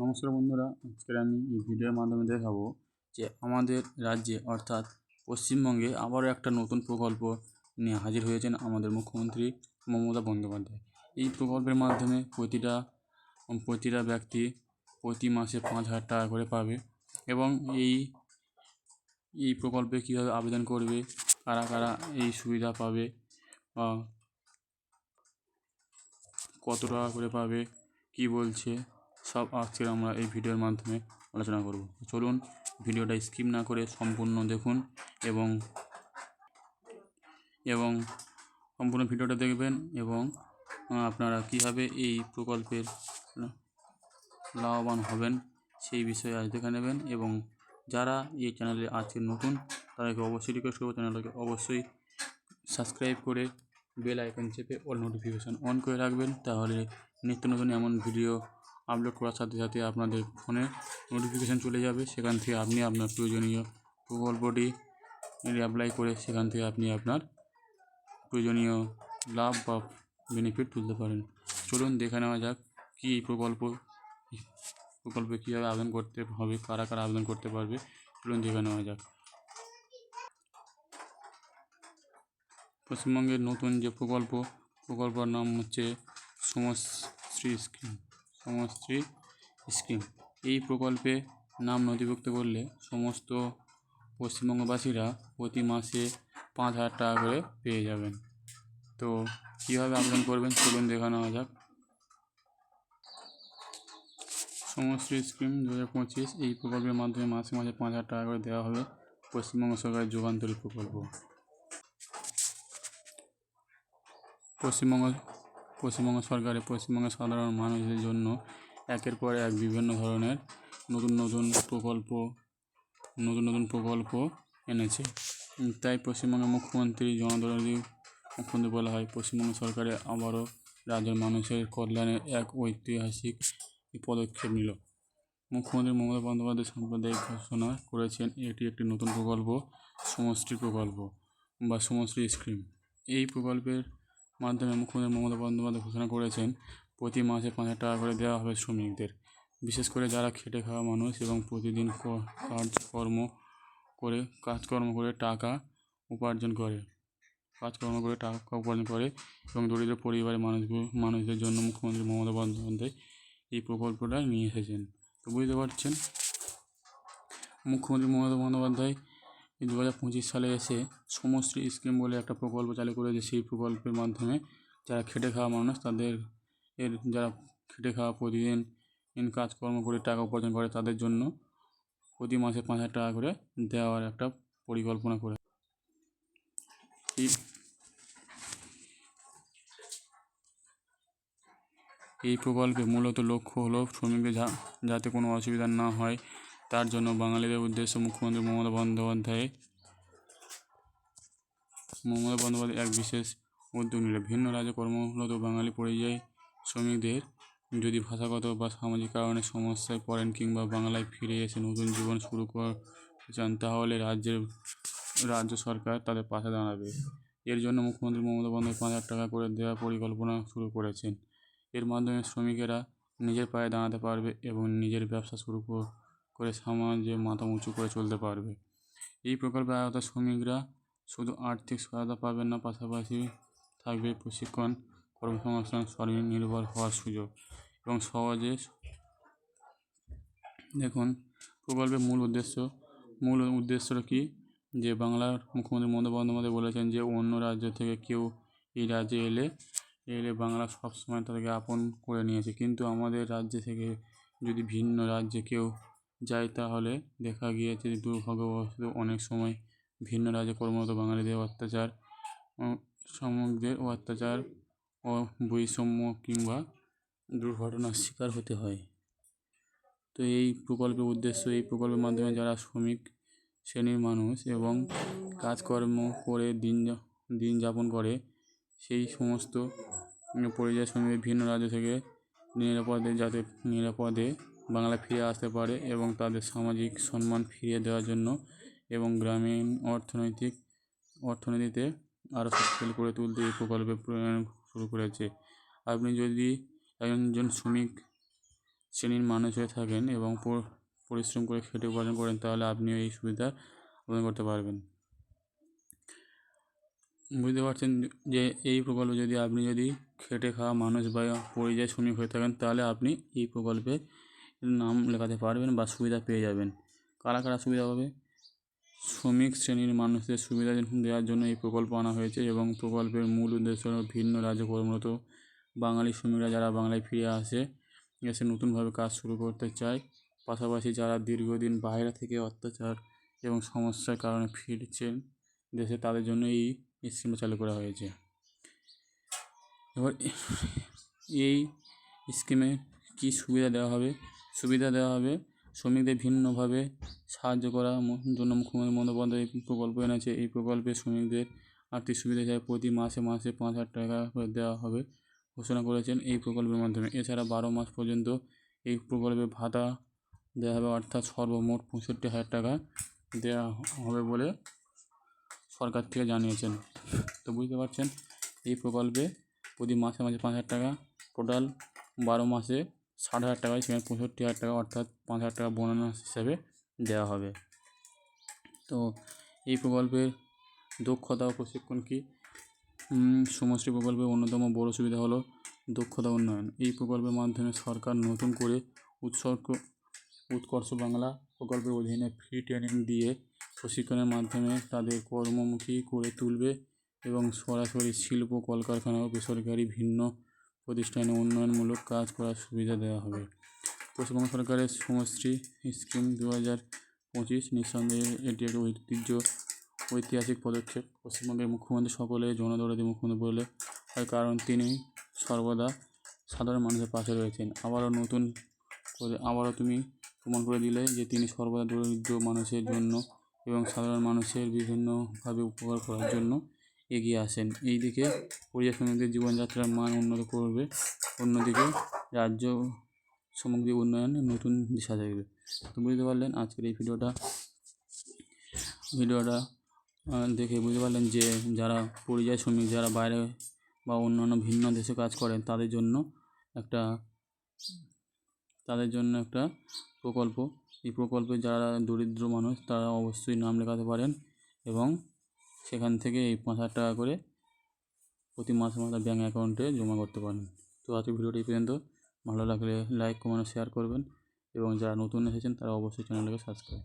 নমস্কার বন্ধুরা, আজকের আমি এই ভিডিওর মাধ্যমে দেখাবো যে আমাদের রাজ্যে অর্থাৎ পশ্চিমবঙ্গে আবারও একটা নতুন প্রকল্প নিয়ে হাজির হয়েছেন আমাদের মুখ্যমন্ত্রী মমতা বন্দ্যোপাধ্যায়। এই প্রকল্পের মাধ্যমে প্রতিটা প্রতিটা ব্যক্তি প্রতি মাসে পাঁচ হাজার টাকা করে পাবে এবং এই এই প্রকল্পে কীভাবে আবেদন করবে, কারা কারা এই সুবিধা পাবে বা কত টাকা করে পাবে, কি বলছে সব আজকে আমরা এই ভিডিওর মাধ্যমে আলোচনা করব। চলুন ভিডিওটা স্কিপ না করে সম্পূর্ণ দেখুন এবং এবং সম্পূর্ণ ভিডিওটা দেখবেন এবং আপনারা কীভাবে এই প্রকল্পের লাভবান হবেন সেই বিষয়ে আজ দেখে নেবেন এবং যারা এই চ্যানেলে আজকে নতুন, তাদেরকে অবশ্যই রিকোয়েস্ট করব। চ্যানেলটাকে অবশ্যই সাবস্ক্রাইব করে বেল আইকন চেপে অল নোটিফিকেশান অন করে রাখবেন। তাহলে নিত্য নতুন এমন ভিডিও আপলোড করার সাথে সাথে আপনাদের ফোনে নোটিফিকেশান চলে যাবে। সেখান থেকে আপনি আপনার প্রয়োজনীয় প্রকল্পটি অ্যাপ্লাই করে সেখান থেকে আপনি আপনার প্রয়োজনীয় লাভ বা বেনিফিট তুলতে পারেন। চলুন দেখে নেওয়া যাক কী প্রকল্প, প্রকল্পে কীভাবে আবেদন করতে হবে, কারা কারা আবেদন করতে পারবে। চলুন দেখে নেওয়া যাক। পশ্চিমবঙ্গের নতুন যে প্রকল্প, প্রকল্পের নাম হচ্ছে সমশ্রী স্কিম। সমশ্রী স্কিম। এই প্রকল্পে নাম নথিভুক্ত করলে সমস্ত পশ্চিমবঙ্গবাসীরা প্রতি মাসে পাঁচ হাজার টাকা করে পেয়ে যাবেন। তো কীভাবে আবেদন করবেন চলুন দেখানো যাক। সমশ্রী স্কিম দু হাজার পঁচিশ এই প্রকল্পের মাধ্যমে মাসে মাসে পাঁচ হাজার টাকা করে দেওয়া হবে পশ্চিমবঙ্গ সরকারের যুগান্তরী প্রকল্প। পশ্চিমবঙ্গ পশ্চিমবঙ্গ সরকারের পশ্চিমবঙ্গের সাধারণ মানুষদের জন্য একের পর এক বিভিন্ন ধরনের নতুন নতুন প্রকল্প, নতুন নতুন প্রকল্প এনেছে। তাই পশ্চিমবঙ্গের মুখ্যমন্ত্রী জনদরদি মুখ্যমন্ত্রী বলা হয়, পশ্চিমবঙ্গ সরকারে আবারও রাজ্যের মানুষের কল্যাণে এক ঐতিহাসিক পদক্ষেপ নিল। মুখ্যমন্ত্রী মমতা বন্দ্যোপাধ্যায় সাম্প্রদায়িক ঘোষণা করেছেন, এটি একটি নতুন প্রকল্প, সমষ্টি প্রকল্প বা সমষ্টি স্কিম। এই প্রকল্পের মাধ্যমে মুখ্যমন্ত্রী মমতা বন্দ্যোপাধ্যায় ঘোষণা করেছেন, প্রতি মাসে পাঁচ হাজার টাকা করে দেওয়া হবে শ্রমিকদের। বিশেষ করে যারা খেটে খাওয়া মানুষ এবং প্রতিদিন কাজকর্ম করে কাজকর্ম করে টাকা উপার্জন করে। কাজকর্ম করে টাকা উপার্জন করে এবং দরিদ্র পরিবারের মানুষগুলো, মানুষদের জন্য মুখ্যমন্ত্রী মমতা বন্দ্যোপাধ্যায় এই প্রকল্পটা নিয়ে এসেছেন। তো বুঝতে পারছেন? মুখ্যমন্ত্রী মমতা বন্দ্যোপাধ্যায় দু হাজার পঁচিশ সালে এসে সমশ্রী স্কিম বলে একটা প্রকল্প চালু করেছে। সেই প্রকল্পের মাধ্যমে যারা খেটে খাওয়া মানুষ, তাদের এর যারা খেটে খাওয়া প্রতিদিন দিন কাজকর্ম করে টাকা উপার্জন করে, তাদের জন্য প্রতি মাসে পাঁচ হাজার টাকা করে দেওয়ার একটা পরিকল্পনা করে। এই প্রকল্পে মূলত লক্ষ্য হলো শ্রমিকদের যাতে কোনো অসুবিধা না হয়। তার জন্য বাঙালিদের উদ্দেশ্যে মুখ্যমন্ত্রী মমতা বন্দ্যোপাধ্যায়। মমতা বন্দ্যোপাধ্যায় এক বিশেষ উদ্যোগ নিল ভিন্ন রাজ্যে কর্মরত বাঙালি পরিযায়ী শ্রমিকদের যদি ভাষাগত বা সামাজিক কারণে সমস্যায় পড়েন কিংবা বাংলায় ফিরে এসে নতুন জীবন শুরু করতে চান, তাহলে রাজ্যের, রাজ্য সরকার তাদের পাশে দাঁড়াবে। এর জন্য মুখ্যমন্ত্রী মমতা বন্দ্যোপাধ্যায় পাঁচ হাজার টাকা করে দেওয়ার পরিকল্পনা শুরু করেছেন। এর মাধ্যমে শ্রমিকেরা নিজের পায়ে দাঁড়াতে পারবে এবং নিজের ব্যবসা শুরু কর- সমাজে মাথা উঁচু করে চলতে পারবে। এই প্রকল্পের আওতায় শ্রমিকরা শুধু আর্থিক সহায়তা পাবেন না, পাশাপাশি থাকবে প্রশিক্ষণ, কর্মসংস্থান স্বনির্ভর হওয়ার সুযোগ এবং সহজে দেখুন, প্রকল্পের মূল উদ্দেশ্য, মূল উদ্দেশ্যটা কি? যে বাংলার মুখ্যমন্ত্রী মমতা বন্দ্যোপাধ্যায় বলেছেন যে অন্য রাজ্য থেকে কেউ এই রাজ্যে এলে এলে বাংলা সবসময় তাদেরকে আপন করে নিয়েছে। কিন্তু আমাদের রাজ্য থেকে যদি ভিন্ন রাজ্যে কেউ যায় তাহলে দেখা গিয়েছে যে দুর্ভাগ্যবশত অনেক সময় ভিন্ন রাজ্যে কর্মরত বাঙালিদের অত্যাচার শ্রমিকদের অত্যাচার ও বৈষম্য কিংবা দুর্ঘটনার শিকার হতে হয়। তো এই প্রকল্পের উদ্দেশ্য, এই প্রকল্পের মাধ্যমে যারা শ্রমিক, শ্রেণির মানুষ এবং কাজকর্ম করে দিন দিন যাপন করে, সেই সমস্ত পরিযায়ী শ্রমিক ভিন্ন রাজ্য থেকে নিরাপদে যাতে, নিরাপদে বাংলায় ফিরে আসতে পারে এবং তাদের সামাজিক সম্মান ফিরিয়ে দেওয়ার জন্য এবং গ্রামীণ অর্থনৈতিক, অর্থনীতিতে আরও শক্তিশালী করে তুলতে এই প্রকল্পে শুরু করেছে। আপনি যদি একজন শ্রমিক, শ্রেণির মানুষ হয়ে থাকেন এবং পরিশ্রম করে খেটে উপার্জন করেন, তাহলে আপনিও এই সুবিধা আবেদন করতে পারবেন। বুঝতে পারছেন যে এই প্রকল্পে যদি আপনি যদি খেটে খাওয়া মানুষ বা পরিযায়ী শ্রমিক হয়ে থাকেন, তাহলে আপনি এই প্রকল্পে নাম লেখাতে পারবেন বা সুবিধা পেয়ে যাবেন। কারা কারা সুবিধা পাবে? শ্রমিক শ্রেণির মানুষদের সুবিধা দেওয়ার জন্য এই প্রকল্প আনা হয়েছে এবং প্রকল্পের মূল উদ্দেশ্য হলো ভিন্ন রাজ্যে কর্মরত বাঙালি শ্রমিকরা যারা বাংলায় ফিরে আসে, এসে নতুনভাবে কাজ শুরু করতে চায়। পাশাপাশি যারা দীর্ঘদিন বাইরে থেকে অত্যাচার এবং সমস্যার কারণে ফিরছেন দেশে, তাদের জন্য এই স্কিমটা চালু করা হয়েছে। এবার এই স্কিমে কী সুবিধা দেওয়া হবে? সুবিধা দেওয়া হবে। শ্রমিকদের ভিন্নভাবে সাহায্য করার জন্য মুখ্যমন্ত্রী বন্দ্যোপাধ্যায় এই প্রকল্প এনেছে। এই প্রকল্পে শ্রমিকদের আর্থিক সুবিধা হিসাবে প্রতি মাসে মাসে পাঁচ হাজার টাকা করে দেওয়া হবে ঘোষণা করেছেন এই প্রকল্পের মাধ্যমে। এছাড়া বারো মাস পর্যন্ত এই প্রকল্পে ভাতা দেওয়া হবে, অর্থাৎ সর্বমোট পঁয়ষট্টি হাজার টাকা দেওয়া হবে বলে সরকার থেকে জানিয়েছেন। তো বুঝতে পারছেন, এই প্রকল্পে প্রতি মাসে মাসে পাঁচ হাজার টাকা টোটাল বারো মাসে ষাট হাজার টাকায় সেখানে পঁয়ষট্টি হাজার টাকা অর্থাৎ পাঁচ হাজার টাকা বোনাস হিসাবে দেওয়া হবে। তো এই প্রকল্পের দক্ষতা ও প্রশিক্ষণ কী? সমষ্টি প্রকল্পের অন্যতম বড় সুবিধা হলো দক্ষতা উন্নয়ন। এই প্রকল্পের মাধ্যমে সরকার নতুন করে উৎসর্গ, উৎকর্ষ বাংলা প্রকল্পের অধীনে ফ্রি ট্রেনিং দিয়ে প্রশিক্ষণের মাধ্যমে তাদের কর্মমুখী করে তুলবে এবং সরাসরি শিল্প, কলকারখানা ও বেসরকারি ভিন্ন প্রতিষ্ঠানে উন্নয়নমূলক কাজ করার সুবিধা দেওয়া হবে। পশ্চিমবঙ্গ সরকারের সমষ্টি স্কিম দু হাজার পঁচিশ নিঃসন্দেহে এটি একটি ঐতিহ্য, ঐতিহাসিক পদক্ষেপ। পশ্চিমবঙ্গের মুখ্যমন্ত্রী সকলে জনদরদি মুখ্যমন্ত্রী বলে তার কারণ তিনি সর্বদা সাধারণ মানুষের পাশে রয়েছেন। আবারও নতুন করে, আবারও তুমি প্রমাণ করে দিলে যে তিনি সর্বদা দরিদ্র মানুষের জন্য এবং সাধারণ মানুষের বিভিন্নভাবে উপকার করার জন্য এগিয়ে আসেন। এই দিকে পরিযায়ী শ্রমিকদের জীবনযাত্রার মান উন্নত করবে। অন্যদিকে রাজ্য সামগ্রিক উন্নয়নে নতুন দিশা দেখবে। তো বুঝতে পারলেন আজকের এই ভিডিওটা? ভিডিওটা দেখে বুঝতে পারলেন যে যারা পরিযায়ী শ্রমিক যারা বাইরে বা অন্যান্য ভিন্ন দেশে কাজ করেন, তাদের জন্য একটা, তাদের জন্য একটা প্রকল্প। এই প্রকল্পে যারা দরিদ্র মানুষ, তারা অবশ্যই নাম লেখাতে পারেন এবং সেখান থেকে এই পাঁচ হাজার টাকা করে প্রতি মাসে মাসে ব্যাঙ্ক অ্যাকাউন্টে জমা করতে পারেন। তো আজকে ভিডিওটি পর্যন্ত। ভালো লাগলে লাইক কমেন্ট শেয়ার করবেন এবং যারা নতুন এসেছেন তারা অবশ্যই চ্যানেলটাকে সাবস্ক্রাইব